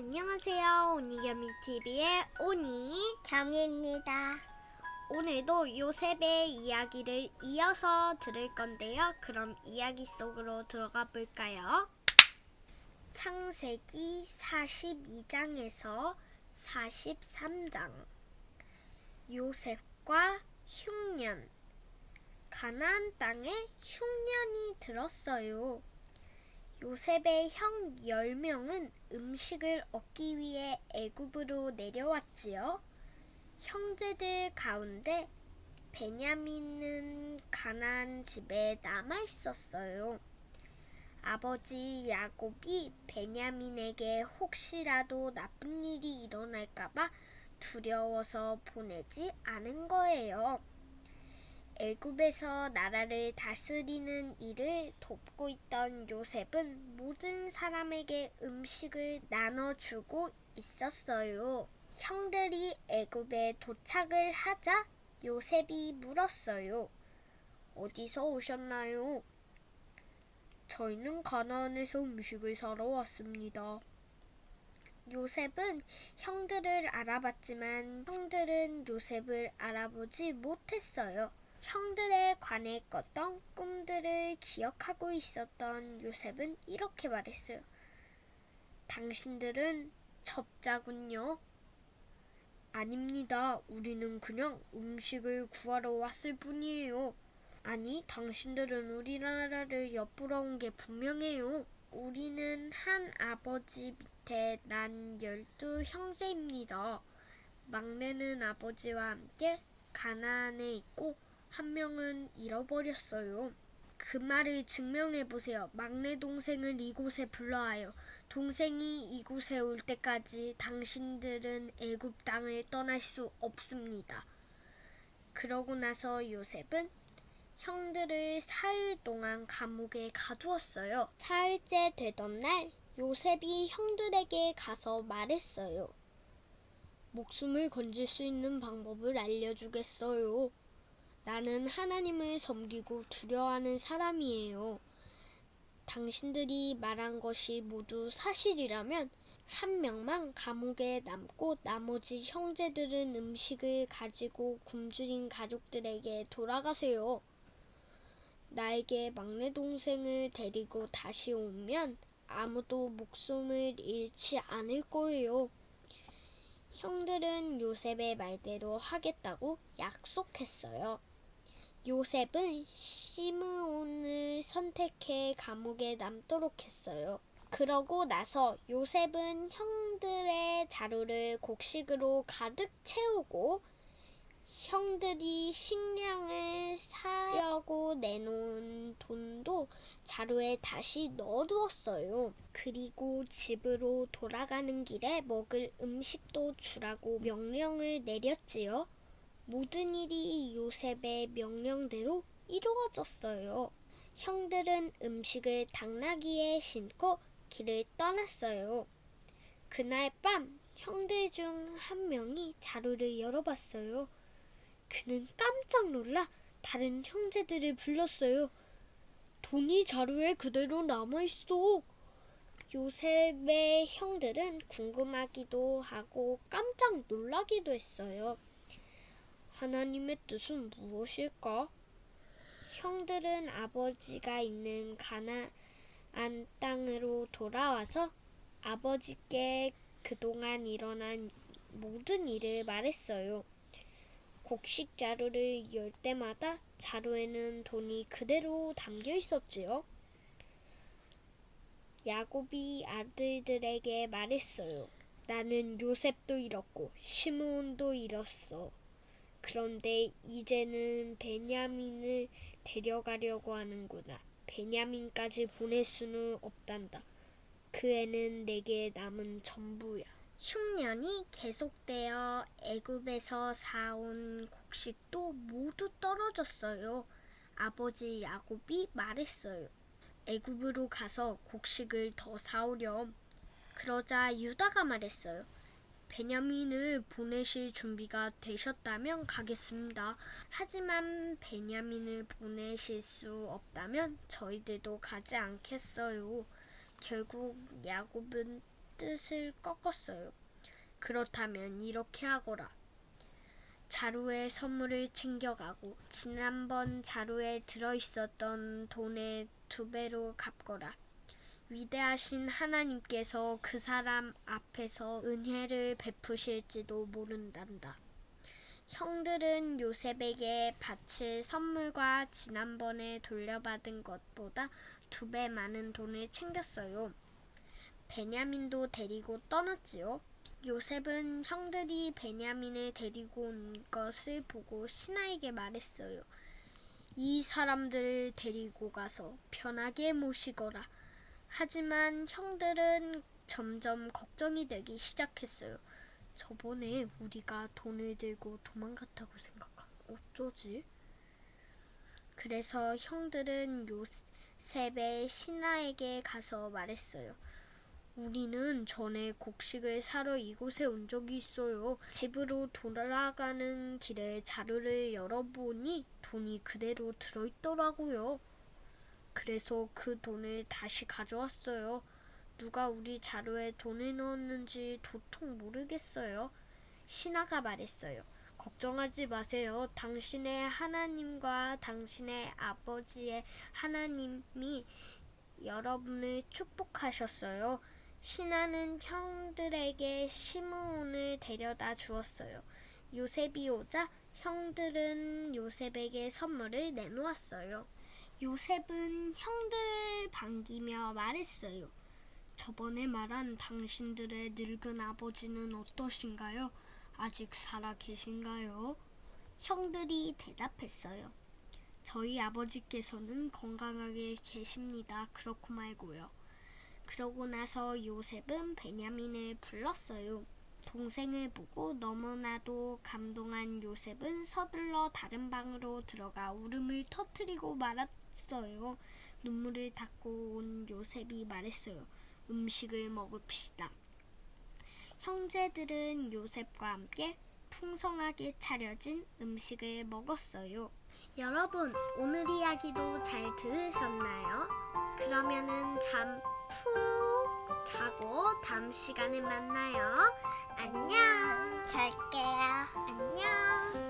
안녕하세요. 오니겸이 TV의 오니 겸입니다. 오늘도 요셉의 이야기를 이어서 들을 건데요. 그럼 이야기 속으로 들어가 볼까요? 창세기 42장에서 43장 요셉과 흉년 가나안 땅에 흉년이 들었어요. 요셉의 형 10명은 음식을 얻기 위해 애굽으로 내려왔지요. 형제들 가운데 베냐민은 가나안 집에 남아 있었어요. 아버지 야곱이 베냐민에게 혹시라도 나쁜 일이 일어날까봐 두려워서 보내지 않은 거예요. 애굽에서 나라를 다스리는 일을 돕고 있던 요셉은 모든 사람에게 음식을 나눠주고 있었어요. 형들이 애굽에 도착을 하자 요셉이 물었어요. 어디서 오셨나요? 저희는 가나안에서 음식을 사러 왔습니다. 요셉은 형들을 알아봤지만 형들은 요셉을 알아보지 못했어요. 형들에 관해 꿨던 꿈들을 기억하고 있었던 요셉은 이렇게 말했어요. 당신들은 접자군요. 아닙니다. 우리는 그냥 음식을 구하러 왔을 뿐이에요. 아니, 당신들은 우리나라를 엿보러 온 게 분명해요. 우리는 한 아버지 밑에 난 열두 형제입니다. 막내는 아버지와 함께 가나안에 있고 한 명은 잃어버렸어요. 그 말을 증명해 보세요. 막내 동생을 이곳에 불러와요. 동생이 이곳에 올 때까지 당신들은 애굽 땅을 떠날 수 없습니다. 그러고 나서 요셉은 형들을 사흘 동안 감옥에 가두었어요. 사흘째 되던 날 요셉이 형들에게 가서 말했어요. 목숨을 건질 수 있는 방법을 알려주겠어요. 나는 하나님을 섬기고 두려워하는 사람이에요. 당신들이 말한 것이 모두 사실이라면 한 명만 감옥에 남고 나머지 형제들은 음식을 가지고 굶주린 가족들에게 돌아가세요. 나에게 막내 동생을 데리고 다시 오면 아무도 목숨을 잃지 않을 거예요. 형들은 요셉의 말대로 하겠다고 약속했어요. 요셉은 시므온을 선택해 감옥에 남도록 했어요. 그러고 나서 요셉은 형들의 자루를 곡식으로 가득 채우고 형들이 식량을 사려고 내놓은 돈도 자루에 다시 넣어두었어요. 그리고 집으로 돌아가는 길에 먹을 음식도 주라고 명령을 내렸지요. 모든 일이 요셉의 명령대로 이루어졌어요. 형들은 음식을 당나귀에 싣고 길을 떠났어요. 그날 밤 형들 중 한 명이 자루를 열어봤어요. 그는 깜짝 놀라 다른 형제들을 불렀어요. 돈이 자루에 그대로 남아있어. 요셉의 형들은 궁금하기도 하고 깜짝 놀라기도 했어요. 하나님의 뜻은 무엇일까? 형들은 아버지가 있는 가나안 땅으로 돌아와서 아버지께 그동안 일어난 모든 일을 말했어요. 곡식 자루를 열 때마다 자루에는 돈이 그대로 담겨 있었지요. 야곱이 아들들에게 말했어요. 나는 요셉도 잃었고 시므온도 잃었어. 그런데 이제는 베냐민을 데려가려고 하는구나. 베냐민까지 보낼 수는 없단다. 그 애는 내게 남은 전부야. 흉년이 계속되어 애굽에서 사온 곡식도 모두 떨어졌어요. 아버지 야곱이 말했어요. 애굽으로 가서 곡식을 더 사오렴. 그러자 유다가 말했어요. 베냐민을 보내실 준비가 되셨다면 가겠습니다. 하지만 베냐민을 보내실 수 없다면 저희들도 가지 않겠어요. 결국 야곱은 뜻을 꺾었어요. 그렇다면 이렇게 하거라. 자루에 선물을 챙겨가고 지난번 자루에 들어있었던 돈의 두 배로 갚거라. 위대하신 하나님께서 그 사람 앞에서 은혜를 베푸실지도 모른단다. 형들은 요셉에게 바칠 선물과 지난번에 돌려받은 것보다 두 배 많은 돈을 챙겼어요. 베냐민도 데리고 떠났지요. 요셉은 형들이 베냐민을 데리고 온 것을 보고 신하에게 말했어요. 이 사람들을 데리고 가서 편하게 모시거라. 하지만 형들은 점점 걱정이 되기 시작했어요. 저번에 우리가 돈을 들고 도망갔다고 생각하면 어쩌지? 그래서 형들은 요셉의 신하에게 가서 말했어요. 우리는 전에 곡식을 사러 이곳에 온 적이 있어요. 집으로 돌아가는 길에 자루를 열어보니 돈이 그대로 들어있더라고요. 그래서 그 돈을 다시 가져왔어요. 누가 우리 자루에 돈을 넣었는지 도통 모르겠어요. 신하가 말했어요. 걱정하지 마세요. 당신의 하나님과 당신의 아버지의 하나님이 여러분을 축복하셨어요. 신하는 형들에게 시므온을 데려다 주었어요. 요셉이 오자 형들은 요셉에게 선물을 내놓았어요. 요셉은 형들 반기며 말했어요. 저번에 말한 당신들의 늙은 아버지는 어떠신가요? 아직 살아 계신가요? 형들이 대답했어요. 저희 아버지께서는 건강하게 계십니다. 그렇고 말고요. 그러고 나서 요셉은 베냐민을 불렀어요. 동생을 보고 너무나도 감동한 요셉은 서둘러 다른 방으로 들어가 울음을 터뜨리고 말았 어요. 눈물을 닦고 온 요셉이 말했어요. 음식을 먹읍시다. 형제들은 요셉과 함께 풍성하게 차려진 음식을 먹었어요. 여러분, 오늘 이야기도 잘 들으셨나요? 그러면은 잠 푹 자고 다음 시간에 만나요. 안녕. 잘게요. 안녕.